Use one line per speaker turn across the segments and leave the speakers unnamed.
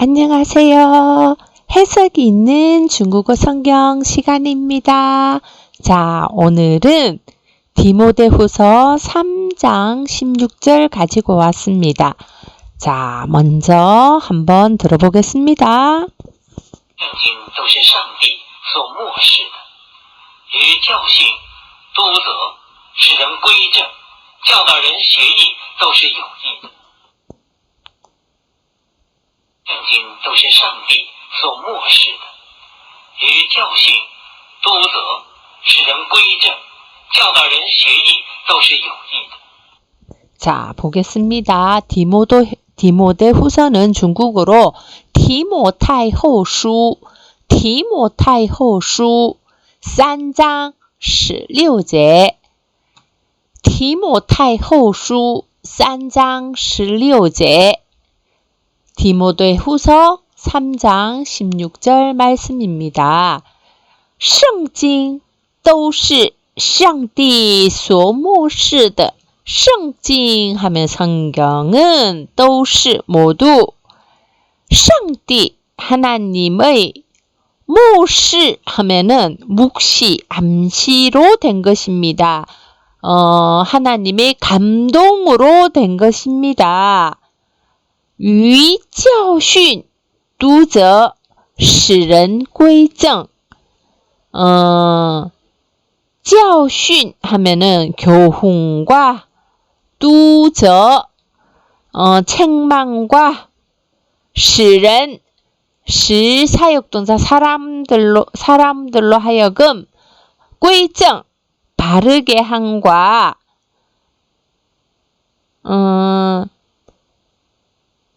안녕하세요. 해석이 있는 중국어 성경 시간입니다. 자, 오늘은 디모데후서 3장 16절 가지고 왔습니다. 자, 먼저 한번 들어보겠습니다.
圣经都是上帝所漠视的，于教训、督责、使人归正、教导人学艺，都是有益的。 圣经都是上帝所漠视的，于教训、督责、使人归正、教导人学艺，都是有益的。
자, 보겠습니다. 디모도, 디모데 후서는 중국어로 디모타이호수, 디모타이호수, 3장 16제, 디모타이호수, 3장 16제, 디모데 후서 3장 16절 말씀입니다. 圣经都是上帝所漠视的。圣经 하면 성경은 都是 모두上帝 하나님의 무시 하면은 묵시 암시로 된 것입니다. 어, 하나님의 감동으로 된 것입니다. 于教训、督责、使人归正。 어, 教训 하면은 교훈과 督责, 어, 책망과 使人, 使 사역동사 사람들로 사람들로 하여금 归正 바르게 한과 음,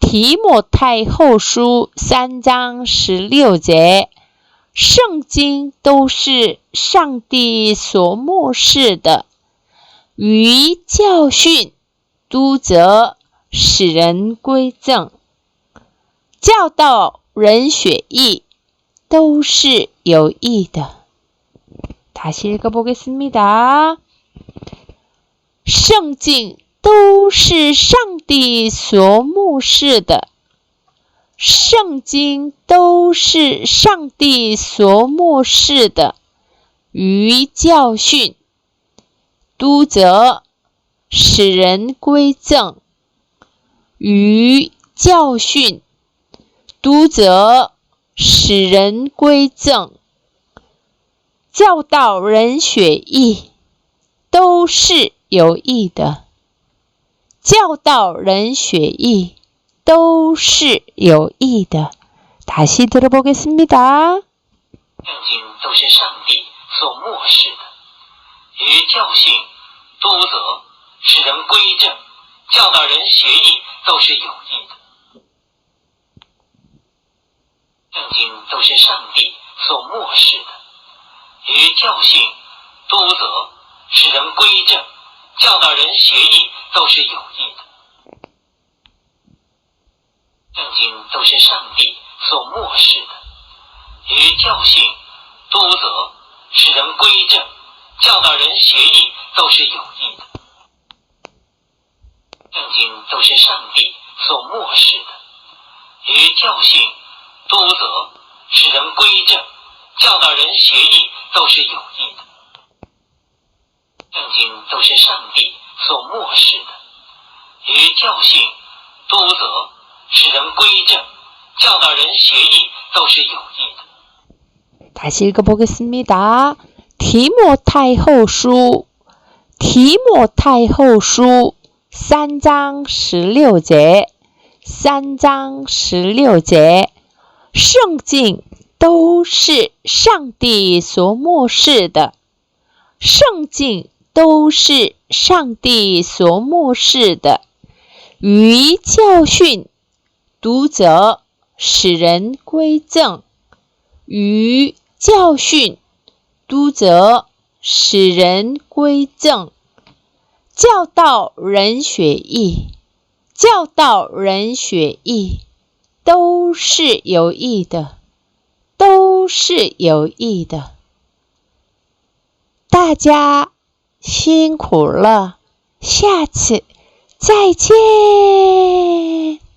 디모타이호수 3장 16节圣经都是上帝所漠视的，于教训、督责、使人归正、教导人学艺，都是有益的。다시읽어보겠습니다。圣经 都是上帝所漠视的。圣经都是上帝所漠视的，于教训、督责、使人归正；于教训、督责、使人归正；教导人学艺，都是有益的。教导人学艺。都是有益的。다시들어보겠습니다。
圣经都是上帝所漠视的，于教训、督责、使人归正、教导人学艺，都是有益的。圣经都是上帝所漠视的，于教训、督责、使人归正、教导人学艺， 都是有益的。圣经都是上帝所漠视的，于教训、督责、使人归正、教导人学艺，都是有益的。圣经都是上帝所漠视的，于教训、督责、使人归正、教导人学艺，都是有益的。圣经都是上帝所漠视的，于教训、督责。使人归正，教导人学艺，都是有益的。
다시 읽어보겠습니다. 디모타이호수 디모타이호수 3장 16节 3장 16节圣经都是上帝所漠视的，圣经 都是上帝所漠视的，于教训、读者使人归正，于教训、督责，使人归正；教导人学艺，教导人学艺，都是有益的，都是有益的。大家辛苦了，下次再见。